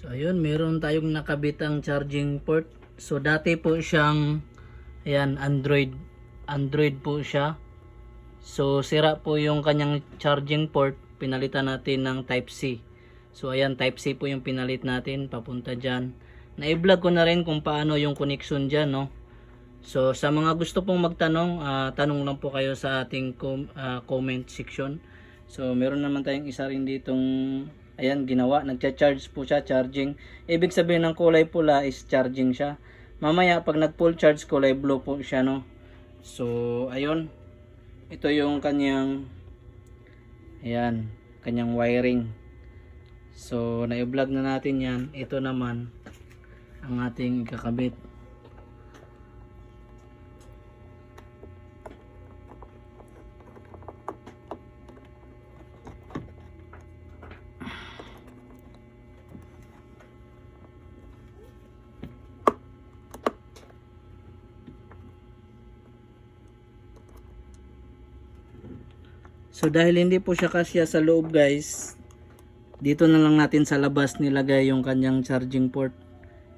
So ayun, meron tayong nakabitang charging port. So dati po siyang ayan, Android Android po siya. So sira po yung kanyang charging port, pinalitan natin ng Type C. So ayan, Type C po yung pinalit natin papunta diyan. Na-vlog ko na rin kung paano yung connection diyan, no. So sa mga gusto pong magtanong, ah, tanong lang po kayo sa ating com- ah, comment section. So meron naman tayong isa rin ditong ayan ginawa, nagcha-charge po siya, charging. Ibig sabihin ng kulay pula is charging siya. Mamaya pag nag-full charge kulay blue po siya no. So ayun. Ito yung kanyang ayan, kanyang wiring. So na-vlog na natin 'yan. Ito naman ang ating ikakabit. So dahil hindi po siya kasya sa loob guys, dito na lang natin sa labas nilagay yung kanyang charging port.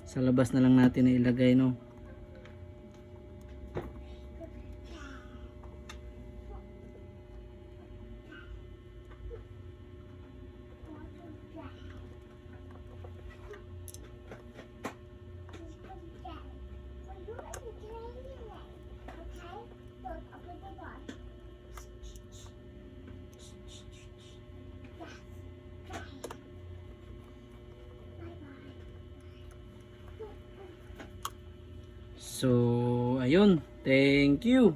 Sa labas na lang natin na ilagay no. So ayun, thank you.